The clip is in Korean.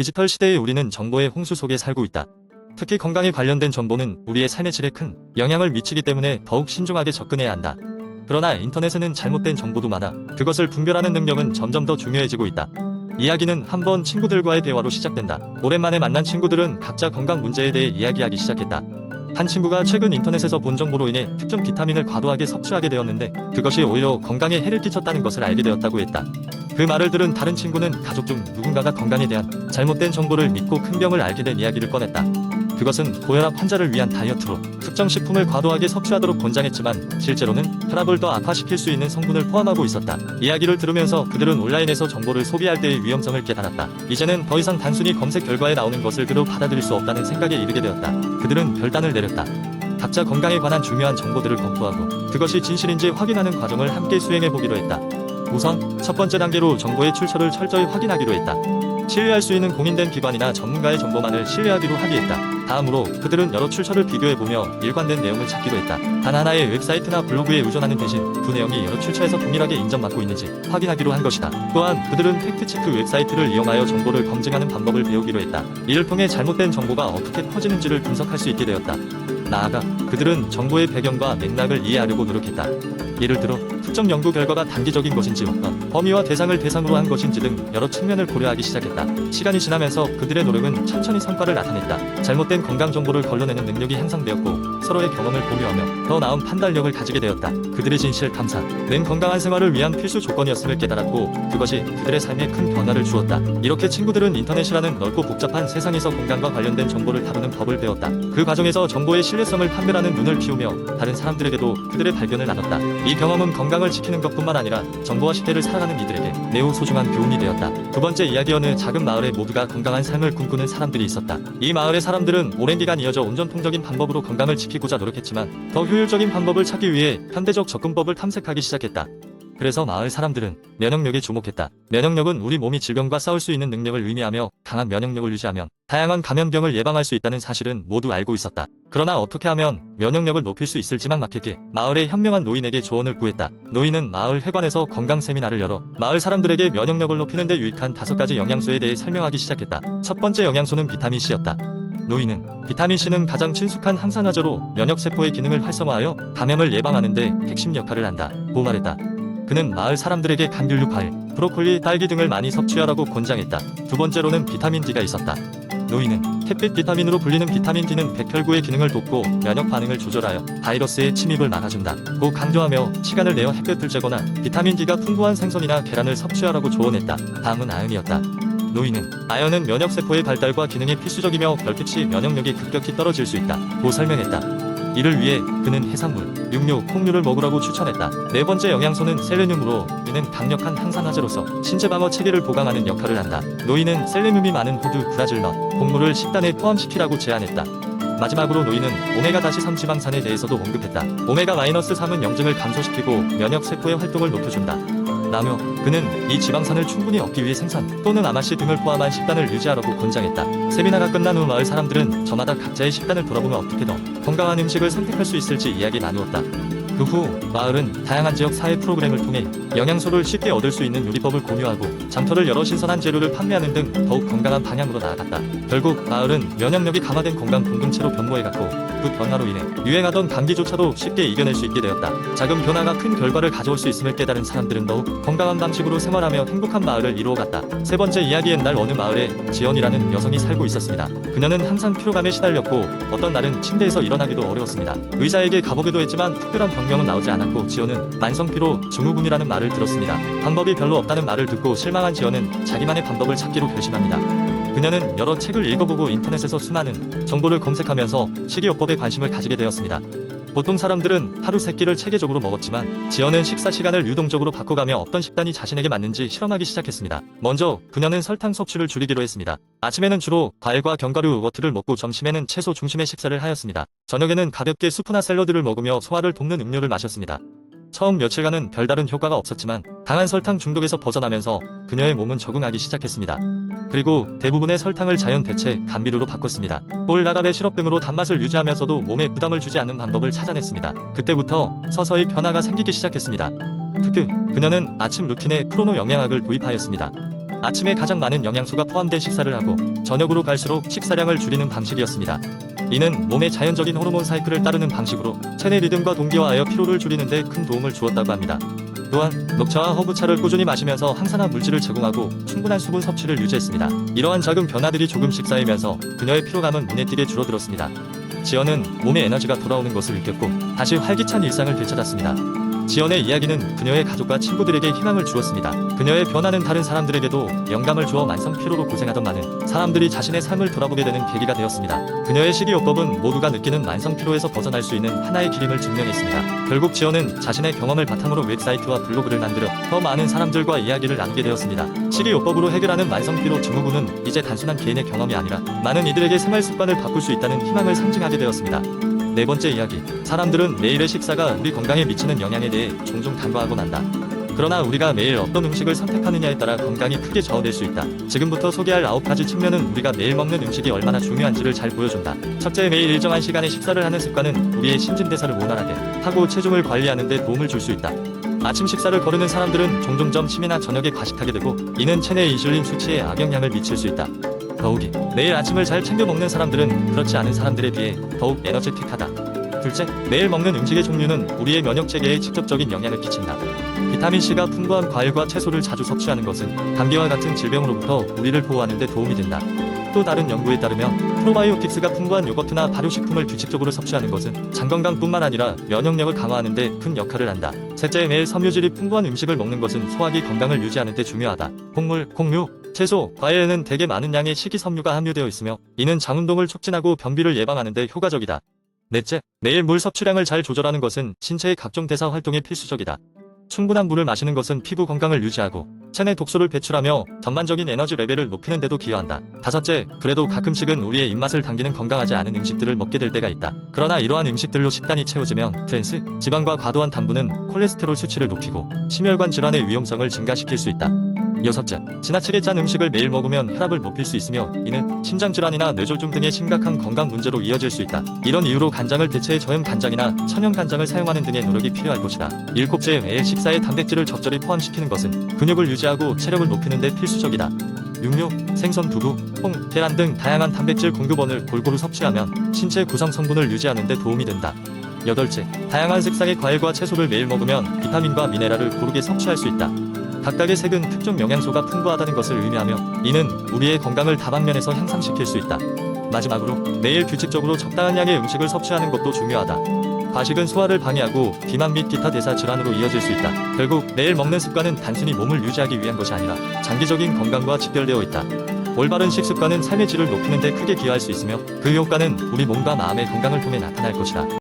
디지털 시대의 우리는 정보의 홍수 속에 살고 있다. 특히 건강에 관련된 정보는 우리의 삶의 질에 큰 영향을 미치기 때문에 더욱 신중하게 접근해야 한다. 그러나 인터넷에는 잘못된 정보도 많아 그것을 분별하는 능력은 점점 더 중요해지고 있다. 이야기는 한번 친구들과의 대화로 시작된다. 오랜만에 만난 친구들은 각자 건강 문제에 대해 이야기하기 시작했다. 한 친구가 최근 인터넷에서 본 정보로 인해 특정 비타민을 과도하게 섭취하게 되었는데 그것이 오히려 건강에 해를 끼쳤다는 것을 알게 되었다고 했다. 그 말을 들은 다른 친구는 가족 중 누군가가 건강에 대한 잘못된 정보를 믿고 큰 병을 앓게 된 이야기를 꺼냈다. 그것은 고혈압 환자를 위한 다이어트로 특정 식품을 과도하게 섭취하도록 권장했지만 실제로는 혈압을 더 악화시킬 수 있는 성분을 포함하고 있었다. 이야기를 들으면서 그들은 온라인에서 정보를 소비할 때의 위험성을 깨달았다. 이제는 더 이상 단순히 검색 결과에 나오는 것을 그로 받아들일 수 없다는 생각에 이르게 되었다. 그들은 결단을 내렸다. 각자 건강에 관한 중요한 정보들을 검토하고 그것이 진실인지 확인하는 과정을 함께 수행해 보기로 했다. 우선 첫 번째 단계로 정보의 출처를 철저히 확인하기로 했다. 신뢰할 수 있는 공인된 기관이나 전문가의 정보만을 신뢰하기로 합의했다. 다음으로 그들은 여러 출처를 비교해보며 일관된 내용을 찾기로 했다. 단 하나의 웹사이트나 블로그에 의존하는 대신 그 내용이 여러 출처에서 동일하게 인정받고 있는지 확인하기로 한 것이다. 또한 그들은 팩트체크 웹사이트를 이용하여 정보를 검증하는 방법을 배우기로 했다. 이를 통해 잘못된 정보가 어떻게 퍼지는지를 분석할 수 있게 되었다. 나아가 그들은 정보의 배경과 맥락을 이해하려고 노력했다. 예를 들어 특정 연구 결과가 단기적인 것인지 범위와 대상을 대상으로 한 것인지 등 여러 측면을 고려하기 시작했다. 시간이 지나면서 그들의 노력은 천천히 성과를 나타냈다. 잘못된 건강 정보를 걸러내는 능력이 향상되었고 서로의 경험을 공유하며 더 나은 판단력을 가지게 되었다. 그들의 진실 탐사, 는 건강한 생활을 위한 필수 조건이었음을 깨달았고 그것이 그들의 삶에 큰 변화를 주었다. 이렇게 친구들은 인터넷이라는 넓고 복잡한 세상에서 건강과 관련된 정보를 다루는 법을 배웠다. 그 과정에서 정보의 신뢰성을 판별하는 눈을 키우며 다른 사람들에게도 그들의 발견을 나눴다. 이 경험은 건강을 지키는 것뿐만 아니라 정보와 시대를 살아가는 이들에게 매우 소중한 교훈이 되었다. 두 번째 이야기 어느 작은 마을에 모두가 건강한 삶을 꿈꾸는 사람들이 있었다. 이 마을의 사람들은 오랜 기간 이어져 온전통적인 방법으로 건강을 지키고 자 노력했지만 더 효율적인 방법을 찾기 위해 현대적 접근법을 탐색하기 시작했다. 그래서 마을 사람들은 면역력에 주목했다. 면역력은 우리 몸이 질병과 싸울 수 있는 능력을 의미하며 강한 면역력을 유지하면 다양한 감염병을 예방할 수 있다는 사실은 모두 알고 있었다. 그러나 어떻게 하면 면역력을 높일 수 있을지만 막혔기에 마을의 현명한 노인에게 조언을 구했다. 노인은 마을 회관에서 건강 세미나를 열어 마을 사람들에게 면역력을 높이는 데 유익한 다섯 가지 영양소에 대해 설명하기 시작했다. 첫 번째 영양소는 비타민 C였다. 노인은 비타민 C는 가장 친숙한 항산화제로 면역세포의 기능을 활성화하여 감염을 예방하는 데 핵심 역할을 한다. 고 말했다. 그는 마을 사람들에게 감귤류 과일, 브로콜리, 딸기 등을 많이 섭취하라고 권장했다. 두 번째로는 비타민 D가 있었다. 노인은 햇빛 비타민으로 불리는 비타민 D는 백혈구의 기능을 돕고 면역 반응을 조절하여 바이러스의 침입을 막아준다. 고 강조하며 시간을 내어 햇볕을 쬐거나 비타민 D가 풍부한 생선이나 계란을 섭취하라고 조언했다. 다음은 아연이었다. 노인은 아연은 면역세포의 발달과 기능에 필수적이며 별빛이 면역력이 급격히 떨어질 수 있다. 고 설명했다. 이를 위해 그는 해산물, 육류, 콩류를 먹으라고 추천했다. 네 번째 영양소는 셀레늄으로 이는 강력한 항산화제로서 신체 방어 체계를 보강하는 역할을 한다. 노인은 셀레늄이 많은 호두, 브라질 넛, 곡물을 식단에 포함시키라고 제안했다. 마지막으로 노인은 오메가-3 지방산에 대해서도 언급했다. 오메가-3은 염증을 감소시키고 면역 세포의 활동을 높여준다. 라며 그는 이 지방산을 충분히 얻기 위해 생산 또는 아마씨 등을 포함한 식단을 유지하라고 권장했다. 세미나가 끝난 후 마을 사람들은 저마다 각자의 식단을 돌아보며 어떻게 더 건강한 음식을 선택할 수 있을지 이야기 나누었다. 그 후 마을은 다양한 지역 사회 프로그램을 통해 영양소를 쉽게 얻을 수 있는 요리법을 공유하고 장터를 열어 신선한 재료를 판매하는 등 더욱 건강한 방향으로 나아갔다. 결국 마을은 면역력이 강화된 건강 공동체로 변모해갔고 그 변화로 인해 유행하던 감기조차도 쉽게 이겨낼 수 있게 되었다. 작은 변화가 큰 결과를 가져올 수 있음을 깨달은 사람들은 더욱 건강한 방식으로 생활하며 행복한 마을을 이루어갔다. 세 번째 이야기엔 날 어느 마을에 지연이라는 여성이 살고 있었습니다. 그녀는 항상 피로감에 시달렸고 어떤 날은 침대에서 일어나기도 어려웠습니다. 의사에게 가보기도 했지만 특별한 병 명은 나오지 않았고 지연은 만성피로 증후군이라는 말을 들었습니다. 방법이 별로 없다는 말을 듣고 실망한 지연은 자기만의 방법을 찾기로 결심합니다. 그녀는 여러 책을 읽어보고 인터넷에서 수많은 정보를 검색하면서 식이요법에 관심을 가지게 되었습니다. 보통 사람들은 하루 세 끼를 체계적으로 먹었지만 지연은 식사 시간을 유동적으로 바꿔가며 어떤 식단이 자신에게 맞는지 실험하기 시작했습니다. 먼저 그녀는 설탕 섭취를 줄이기로 했습니다. 아침에는 주로 과일과 견과류 요거트를 먹고 점심에는 채소 중심의 식사를 하였습니다. 저녁에는 가볍게 수프나 샐러드를 먹으며 소화를 돕는 음료를 마셨습니다. 처음 며칠간은 별다른 효과가 없었지만 강한 설탕 중독에서 벗어나면서 그녀의 몸은 적응하기 시작했습니다. 그리고 대부분의 설탕을 자연 대체 감미료로 바꿨습니다. 볼 나갑의 시럽 등으로 단맛을 유지하면서도 몸에 부담을 주지 않는 방법을 찾아냈습니다. 그때부터 서서히 변화가 생기기 시작했습니다. 특히 그녀는 아침 루틴에 프로노 영양학을 도입하였습니다. 아침에 가장 많은 영양소가 포함된 식사를 하고 저녁으로 갈수록 식사량을 줄이는 방식이었습니다. 이는 몸의 자연적인 호르몬 사이클을 따르는 방식으로 체내 리듬과 동기화하여 피로를 줄이는데 큰 도움을 주었다고 합니다. 또한 녹차와 허브차를 꾸준히 마시면서 항산화 물질을 제공하고 충분한 수분 섭취를 유지했습니다. 이러한 작은 변화들이 조금씩 쌓이면서 그녀의 피로감은 눈에 띄게 줄어들었습니다. 지연은 몸에 에너지가 돌아오는 것을 느꼈고 다시 활기찬 일상을 되찾았습니다. 지연의 이야기는 그녀의 가족과 친구들에게 희망을 주었습니다. 그녀의 변화는 다른 사람들에게도 영감을 주어 만성 피로로 고생하던 많은 사람들이 자신의 삶을 돌아보게 되는 계기가 되었습니다. 그녀의 식이요법은 모두가 느끼는 만성 피로에서 벗어날 수 있는 하나의 길임을 증명했습니다. 결국 지연은 자신의 경험을 바탕으로 웹사이트와 블로그를 만들어 더 많은 사람들과 이야기를 나누게 되었습니다. 식이요법으로 해결하는 만성 피로 증후군은 이제 단순한 개인의 경험이 아니라 많은 이들에게 생활 습관을 바꿀 수 있다는 희망을 상징하게 되었습니다. 네 번째 이야기. 사람들은 매일의 식사가 우리 건강에 미치는 영향에 대해 종종 간과하곤 한다. 그러나 우리가 매일 어떤 음식을 선택하느냐에 따라 건강이 크게 좌우될 수 있다. 지금부터 소개할 아홉 가지 측면은 우리가 매일 먹는 음식이 얼마나 중요한지를 잘 보여준다. 첫째, 매일 일정한 시간에 식사를 하는 습관은 우리의 신진대사를 원활하게 하고 체중을 관리하는 데 도움을 줄 수 있다. 아침 식사를 거르는 사람들은 종종 점심이나 저녁에 과식하게 되고 이는 체내 인슐린 수치에 악영향을 미칠 수 있다. 더욱이 매일 아침을 잘 챙겨 먹는 사람들은 그렇지 않은 사람들에 비해 더욱 에너제틱하다. 둘째, 매일 먹는 음식의 종류는 우리의 면역 체계에 직접적인 영향을 끼친다. 비타민 C가 풍부한 과일과 채소를 자주 섭취하는 것은 감기와 같은 질병으로부터 우리를 보호하는 데 도움이 된다. 또 다른 연구에 따르면 프로바이오틱스가 풍부한 요거트나 발효식품을 규칙적으로 섭취하는 것은 장 건강뿐만 아니라 면역력을 강화하는 데 큰 역할을 한다. 셋째, 매일 섬유질이 풍부한 음식을 먹는 것은 소화기 건강을 유지하는 데 중요하다. 콩물, 콩류, 채소, 과일에는 대개 많은 양의 식이섬유가 함유되어 있으며 이는 장운동을 촉진하고 변비를 예방하는 데 효과적이다. 넷째, 매일 물 섭취량을 잘 조절하는 것은 신체의 각종 대사 활동에 필수적이다. 충분한 물을 마시는 것은 피부 건강을 유지하고 체내 독소를 배출하며 전반적인 에너지 레벨을 높이는 데도 기여한다. 다섯째, 그래도 가끔씩은 우리의 입맛을 당기는 건강하지 않은 음식들을 먹게 될 때가 있다. 그러나 이러한 음식들로 식단이 채워지면 트랜스, 지방과 과도한 당분은 콜레스테롤 수치를 높이고 심혈관 질환의 위험성을 증가시킬 수 있다. 여섯째, 지나치게 짠 음식을 매일 먹으면 혈압을 높일 수 있으며 이는 심장 질환이나 뇌졸중 등의 심각한 건강 문제로 이어질 수 있다. 이런 이유로 간장을 대체해 저염 간장이나 천연 간장을 사용하는 등의 노력이 필요할 것이다. 일곱째, 매일 식사에 단백질을 적절히 포함시키는 것은 근육을 유지하고 체력을 높이는 데 필수적이다. 육류, 생선, 두부, 콩, 계란 등 다양한 단백질 공급원을 골고루 섭취하면 신체 구성 성분을 유지하는 데 도움이 된다. 여덟째, 다양한 색상의 과일과 채소를 매일 먹으면 비타민과 미네랄을 고르게 섭취할 수 있다. 각각의 색은 특정 영양소가 풍부하다는 것을 의미하며 이는 우리의 건강을 다방면에서 향상시킬 수 있다. 마지막으로 매일 규칙적으로 적당한 양의 음식을 섭취하는 것도 중요하다. 과식은 소화를 방해하고 비만 및 기타 대사 질환으로 이어질 수 있다. 결국 매일 먹는 습관은 단순히 몸을 유지하기 위한 것이 아니라 장기적인 건강과 직결되어 있다. 올바른 식습관은 삶의 질을 높이는 데 크게 기여할 수 있으며 그 효과는 우리 몸과 마음의 건강을 통해 나타날 것이다.